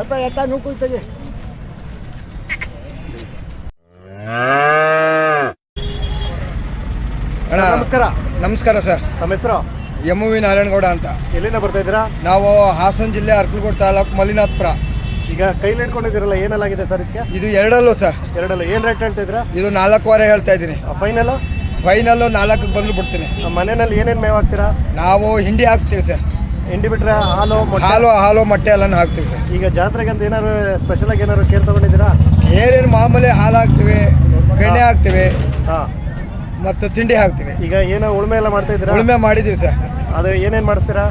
ಎತ್ತ ಎತ್ತ ಅಣ್ಣ ನಮಸ್ಕಾರ. ನಮಸ್ಕಾರ ಸರ್. ನಮ್ಮ ಹೆಸರು? ಎಂ ವಿ ನಾರಾಯಣಗೌಡ ಅಂತ. ಎಲ್ಲಿಂದ ಬರ್ತಾ ಇದ್ದೀರಾ? ನಾವು ಹಾಸನ ಜಿಲ್ಲೆ ಅರ್ಕಲ್ಗೋಡ್ ತಾಲೂಕು ಮಲ್ಲಿನಾಥ್ಪುರ. ಈಗ ಕೈಲಿ ಹಿಡ್ಕೊಂಡಿದ್ದೀರಲ್ಲ ಏನಲ್ಲಾಗಿದೆ ಸರ್ ಇದಕ್ಕೆ? ಇದು ಎರಡಲ್ಲೂ ಸರ್. ಎರಡಲ್ಲ ಏನು ರೇಟ್ ಹೇಳ್ತಿದ್ರ? ಇದು ನಾಲ್ಕೂವರೆ ಹೇಳ್ತಾ ಇದ್ದೀನಿ. ಫೈನಲ್ ಫೈನಲ್ಲು ನಾಲ್ಕಕ್ಕೆ ಬಂದು ಬಿಡ್ತೀನಿ ಮನೆಯಲ್ಲಿ ಏನೇನು ಮೇವು ಹಾಕ್ತೀರಾ? ನಾವು ಹಿಂಡಿ ಹಾಕ್ತೀವಿ ಸರ್. ಹಿಂಡಿ ಬಿಟ್ರೆ ಹಾಲು ಮೊಟ್ಟೆ? ಹಾಲು ಹಾಲು ಮೊಟ್ಟೆ ಎಲ್ಲ ಹಾಕ್ತೀವಿ ಸರ್. ಈಗ ಜಾತ್ರೆಗೆ ಅಂತ ಏನಾದ್ರು ಸ್ಪೆಷಲ್ ಆಗಿ ಏನಾದ್ರು ಕೇರ್ ತಗೊಂಡಿದ್ದೀರಾ? ಏನೇನು ಮಾಮೂಲಿ ಹಾಲು ಹಾಕ್ತೀವಿ ಬೆಣ್ಣೆ ಹಾಕ್ತೀವಿ ಹಾಂ. ಮತ್ತು ತಿಂಡಿ ಹಾಕ್ತೀವಿ. ಈಗ ಏನೋ ಉಳುಮೆ ಎಲ್ಲ ಮಾಡ್ತಾ ಇದ್ದೀರಾ? ಉಳುಮೆ ಮಾಡಿದೀವಿ ಸರ್. ಅದು ಏನೇನು ಮಾಡ್ತೀರಾ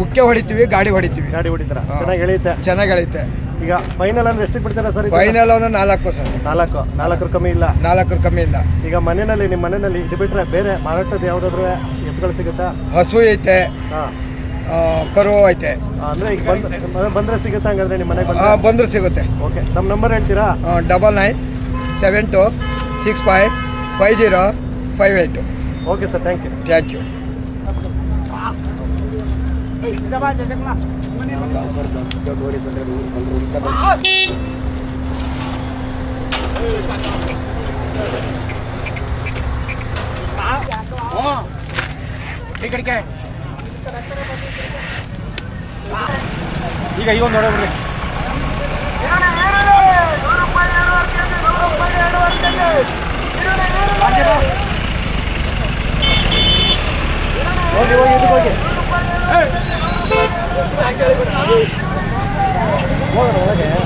ಉಕ್ಕೆ ಹೊಡಿತೀವಿ ಗಾಡಿ ಹೊಡಿತೀವಿ. ಗಾಡಿ ಹೊಡಿತೀರಾ. ಚೆನ್ನಾಗಿ ಎಳೆಯುತ್ತೆ? ಚೆನ್ನಾಗಿ ಐತೆ ಈಗ ಫೈನಲ್ ಅಂದ್ರೆ ಎಷ್ಟಕ್ಕೆ ಬಿಡ್ತಾರೆ ಸರ್ ಇದು? ಫೈನಲ್ ಒಂದು ನಾಲ್ಕು ಸರ್. ನಾಲ್ಕು. ನಾಲ್ಕರ ಕಮ್ಮಿ ಇಲ್ಲ. ನಾಲ್ಕರ ಕಮ್ಮಿ ಇಲ್ಲ. ಈಗ ಮನೆಯಲ್ಲಿ ನಿಮ್ಮ ಮನೆಯಲ್ಲಿ ಇದು ಬಿಟ್ರೆ ಬೇರೆ ಮಾರಾಟದ ಯಾವುದಾದ್ರೂ ಎತ್ತುಗಳು ಸಿಗುತ್ತಾ? ಹಸು ಐತೆ. ಹಾಂ. ಆ, ಕರು ಐತೆ. ಅಂದ್ರೆ ಈಗ ಬಂದ್ ಬಂದ್ರೆ ಸಿಗುತ್ತಾ ಹಂಗಂದ್ರೆ ನಿಮ್ಮ ಮನೆಗೆ ಬಂದ್ರೆ? ಬಂದ್ರೆ ಸಿಗುತ್ತೆ. ಓಕೆ ನಮ್ಮ ನಂಬರ್ ಹೇಳ್ತೀರಾ? Double nine seven two six five five zero five eight okay sir thank you thank you ಇಕಡಿಕೆ ಈಗ ಈ ಒಂದು ನೋಡೋಬಿಡ್ರಿ ಹೋಗಿ ಹೋಗಿ ಇದಕ್ಕೆ ಹೋಗಿ Mối tao.